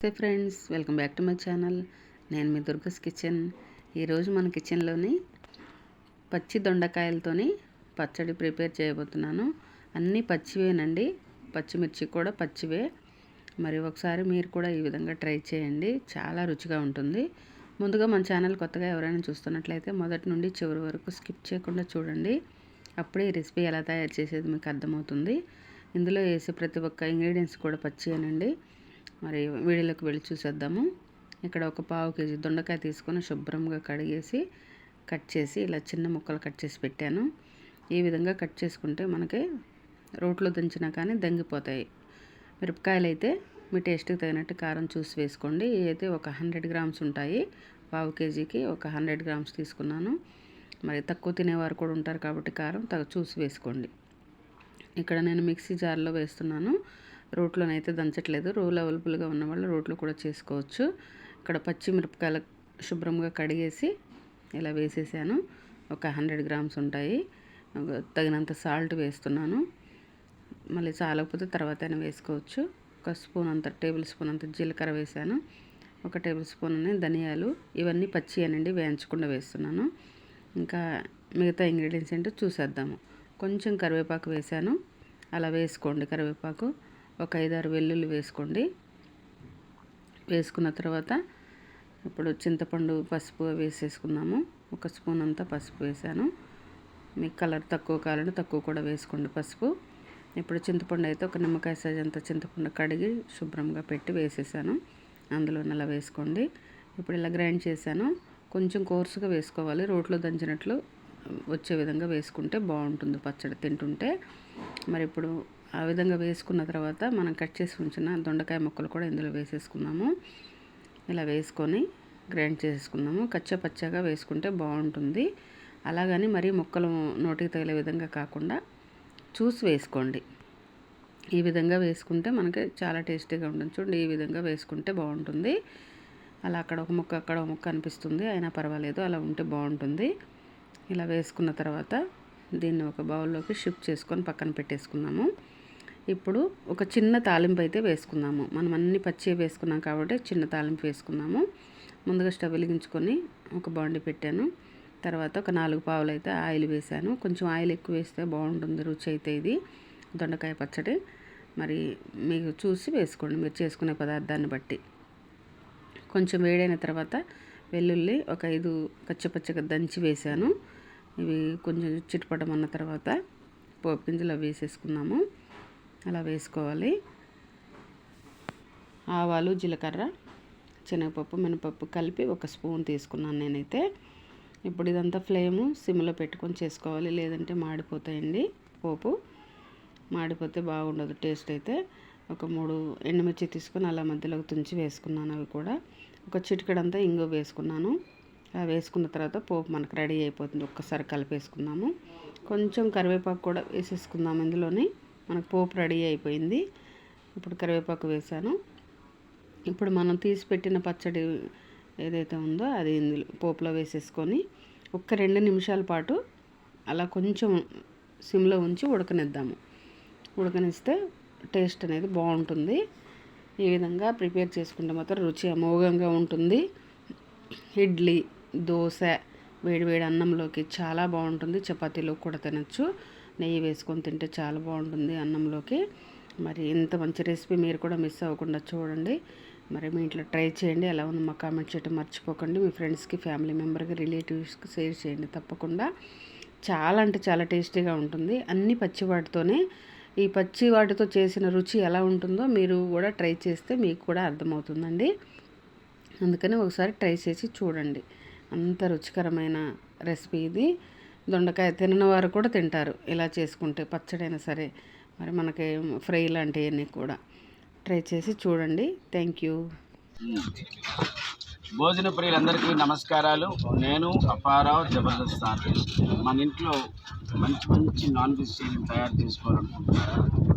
నమస్తే friends welcome back to my channel. నేను మీ దుర్గస్ కిచెన్. ఈరోజు మన కిచెన్లోని పచ్చి దొండకాయలతోని పచ్చడి ప్రిపేర్ చేయబోతున్నాను. అన్నీ పచ్చివేనండి. పచ్చిమిర్చి కూడా పచ్చివే. మరి ఒకసారి మీరు కూడా ఈ విధంగా ట్రై చేయండి. చాలా రుచిగా ఉంటుంది. ముందుగా మన ఛానల్ కొత్తగా ఎవరైనా చూస్తున్నట్లయితే మొదటి నుండి చివరి వరకు స్కిప్ చేయకుండా చూడండి. అప్పుడే ఈ రెసిపీ ఎలా తయారు చేసేది మీకు అర్థమవుతుంది. ఇందులో వేసే ప్రతి ఒక్క ఇంగ్రీడియంట్స్ కూడా పచ్చివేనండి మరి వీడియోలోకి వెళ్ళి చూసేద్దాము. ఇక్కడ ఒక పావు కేజీ దొండకాయ తీసుకొని శుభ్రంగా కడిగేసి కట్ చేసి ఇలా చిన్న ముక్కలు కట్ చేసి పెట్టాను. ఈ విధంగా కట్ చేసుకుంటే మనకి రోట్లో దంచినా కానీ దంగిపోతాయి. మిరపకాయలు అయితే మీ టేస్ట్కి తగినట్టు కారం చూసి వేసుకోండి. అయితే ఒక హండ్రెడ్ గ్రామ్స్ ఉంటాయి. పావు కేజీకి ఒక హండ్రెడ్ గ్రామ్స్ తీసుకున్నాను. మరి తక్కువ తినేవారు కూడా ఉంటారు కాబట్టి కారం తగ్గ చూసి వేసుకోండి. ఇక్కడ నేను మిక్సీ జార్లో వేస్తున్నాను. రోట్లోనైతే దంచట్లేదు. రోల్ అవైలబుల్గా ఉన్న వాళ్ళు రోట్లో కూడా చేసుకోవచ్చు. ఇక్కడ పచ్చిమిరపకాయలు శుభ్రంగా కడిగేసి ఇలా వేసేసాను. ఒక హండ్రెడ్ గ్రామ్స్ ఉంటాయి. తగినంత సాల్ట్ వేస్తున్నాను. మళ్ళీ చాలకపోతే తర్వాత అయినా వేసుకోవచ్చు. ఒక స్పూన్ అంత టేబుల్ స్పూన్ అంత జీలకర్ర వేసాను. ఒక టేబుల్ స్పూన్ ధనియాలు ఇవన్నీ పచ్చి అనండి వేయించకుండా వేస్తున్నాను. ఇంకా మిగతా ఇంగ్రీడియంట్స్ ఏంటో చూసేద్దాము. కొంచెం కరివేపాకు వేసాను. అలా వేసుకోండి కరివేపాకు. ఒక ఐదారు వెల్లుల్లి వేసుకోండి. వేసుకున్న తర్వాత ఇప్పుడు చింతపండు పసుపు వేసేసుకున్నాము ఒక స్పూన్ అంతా పసుపు వేసాను. మీకు కలర్ తక్కువ కావాలంటే తక్కువ కూడా వేసుకోండి పసుపు. ఇప్పుడు చింతపండు అయితే ఒక నిమ్మకాయ సైజ్ అంత చింతపండు కడిగి శుభ్రంగా పెట్టి వేసేసాను. అందులో నల్ల వేసుకోండి. ఇప్పుడు ఇలా గ్రైండ్ చేశాను. కొంచెం కోర్సుగా వేసుకోవాలి. రోట్లో దంచినట్లు వచ్చే విధంగా వేసుకుంటే బాగుంటుంది పచ్చడి. తింటుంటే మరి ఇప్పుడు ఆ విధంగా వేసుకున్న తర్వాత మనం కట్ చేసి ఉంచిన దొండకాయ ముక్కలు కూడా ఇందులో వేసేసుకున్నాము. ఇలా వేసుకొని గ్రైండ్ చేసుకున్నాము కచ్చా పచ్చగా వేసుకుంటే బాగుంటుంది. అలాగని మరీ ముక్కలు నోటికి తగిలే విధంగా కాకుండా చూసి వేసుకోండి. ఈ విధంగా వేసుకుంటే మనకి చాలా టేస్టీగా ఉంటుంది. చూడండి ఈ విధంగా వేసుకుంటే బాగుంటుంది. అలా అక్కడ ఒక ముక్క అక్కడ ఒక ముక్క అనిపిస్తుంది. అయినా పర్వాలేదు అలా ఉంటే బాగుంటుంది. ఇలా వేసుకున్న తర్వాత దీన్ని ఒక బౌల్లోకి షిఫ్ట్ చేసుకొని పక్కన పెట్టేసుకున్నాము. ఇప్పుడు ఒక చిన్న తాలింపు అయితే వేసుకుందాము. మనం అన్ని పచ్చి వేసుకున్నాం కాబట్టి చిన్న తాలింపు వేసుకున్నాము ముందుగా స్టవ్ వెలిగించుకొని ఒక బాండి పెట్టాను. తర్వాత ఒక నాలుగు పావులు అయితే ఆయిల్ వేసాను కొంచెం ఆయిల్ ఎక్కువ వేస్తే బాగుంటుంది. రుచి అయితే ఇది. దొండకాయ పచ్చడి. మరి మీకు చూసి వేసుకోండి. మీరు చేసుకునే పదార్థాన్ని బట్టి. కొంచెం వేడైన తర్వాత వెల్లుల్లి ఒక ఐదు పచ్చపచ్చగా దంచి వేసాను ఇవి కొంచెం చిట్టుపడమన్న తర్వాత పోపు గింజలు వేసేసుకున్నాము. అలా వేసుకోవాలి. ఆవాలు జీలకర్ర శనగపప్పు మినపప్పు కలిపి ఒక స్పూన్ తీసుకున్నాను నేనైతే. ఇప్పుడు ఇదంతా ఫ్లేము సిమ్లో పెట్టుకొని చేసుకోవాలి. లేదంటే మాడిపోతాయండి పోపు. మాడిపోతే బాగుండదు టేస్ట్ అయితే. ఒక మూడు ఎండుమిర్చి తీసుకొని అలా మధ్యలోకి తుంచి వేసుకున్నాను అవి కూడా. ఒక చిటికడంతా ఇంగు వేసుకున్నాను. వేసుకున్న తర్వాత పోపు మనకు రెడీ అయిపోతుంది. ఒక్కసారి కలిపేసుకున్నాము కొంచెం కరివేపాకు కూడా వేసేసుకుందాము ఇందులోని. మనకు పోపు రెడీ అయిపోయింది. ఇప్పుడు కరివేపాకు వేసాను. ఇప్పుడు మనం తీసి పెట్టిన పచ్చడి ఏదైతే ఉందో అది ఇందులో పోపులో వేసేసుకొని ఒక్క రెండు నిమిషాల పాటు అలా కొంచెం సిమ్లో ఉంచి ఉడకనిద్దాము. ఉడకనిస్తే టేస్ట్ అనేది బాగుంటుంది. ఈ విధంగా ప్రిపేర్ చేసుకుంటే మాత్రం రుచి అమోఘంగా ఉంటుంది. ఇడ్లీ దోశ వేడివేడి అన్నంలోకి చాలా బాగుంటుంది. చపాతీలో కూడా తినచ్చు. నెయ్యి వేసుకొని తింటే చాలా బాగుంటుంది అన్నంలోకి. మరి ఇంత మంచి రెసిపీ మీరు కూడా మిస్ అవ్వకుండా చూడండి. మరి మీ ఇంట్లో ట్రై చేయండి. ఎలా ఉంది మా కామెంట్ చేయడం మర్చిపోకండి. మీ ఫ్రెండ్స్కి ఫ్యామిలీ మెంబర్కి రిలేటివ్స్కి షేర్ చేయండి తప్పకుండా. చాలా అంటే చాలా టేస్టీగా ఉంటుంది. అన్ని పచ్చివాటితోనే ఈ పచ్చి వాటితో చేసిన రుచి ఎలా ఉంటుందో మీరు కూడా ట్రై చేస్తే మీకు కూడా అర్థమవుతుందండి. అందుకని ఒకసారి ట్రై చేసి చూడండి. అంత రుచికరమైన రెసిపీ ఇది. దొండకాయ తినని వారు కూడా తింటారు. ఇలా చేసుకుంటే పచ్చడైనా సరే మరి మనకి ఫ్రై లాంటివన్నీ కూడా. ట్రై చేసి చూడండి. Thank you. భోజన ప్రియులందరికీ నమస్కారాలు. నేను అపారావు జబర్దస్త్ మన ఇంట్లో మంచి మంచి నాన్ వెజిటేరియన్ తయారు చేసుకోవాలనుకుంటున్నాను